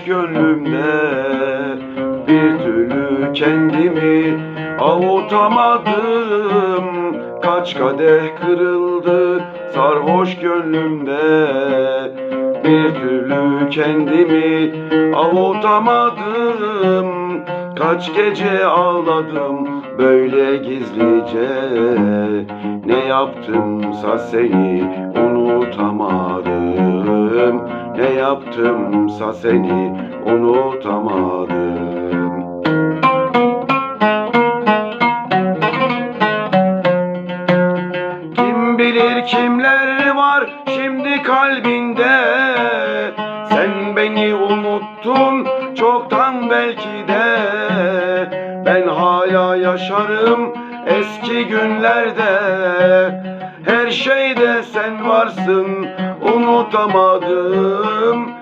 sarhoş gönlümde Bir türlü kendimi avutamadım. Kaç kadeh kırıldı sarhoş gönlümde Bir türlü kendimi avutamadım. Kaç gece ağladım böyle gizlice Ne yaptımsa seni unutamadım yaptımsa seni unutamadım. Kim bilir kimler var şimdi kalbinde? Sen beni unuttun çoktan belki de. Ben hala yaşarım eski günlerde. Her şeyde sen varsın unutamadım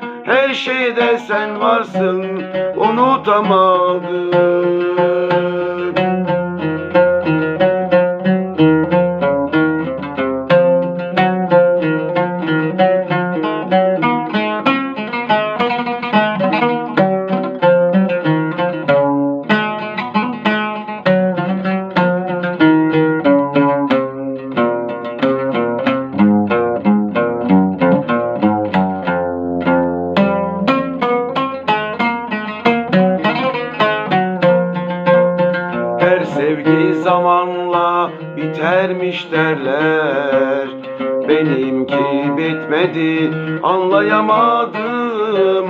Her şeyde sen varsın unutamadım bitermiş derler. Benimki bitmedi anlayamadım.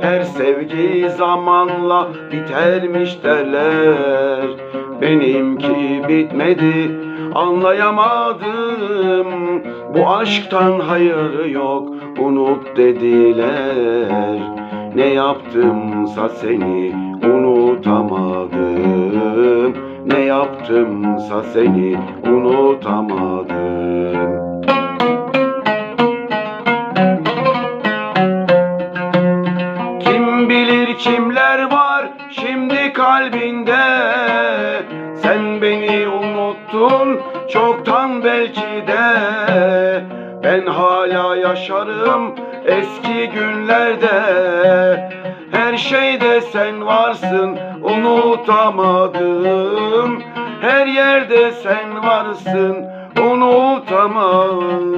Her sevgi zamanla bitermiş derler. Benimki bitmedi anlayamadım. Bu aşktan hayır yok unut dediler. Ne yaptımsa seni unutamadım. Ne yaptımsa seni unutamadım. Kim bilir kimler var şimdi kalbinde? Sen beni unuttun çoktan belki de. Ben hala yaşarım eski günlerde. Her şeyde sen varsın unutamadım Her yerde sen varsın unutamadım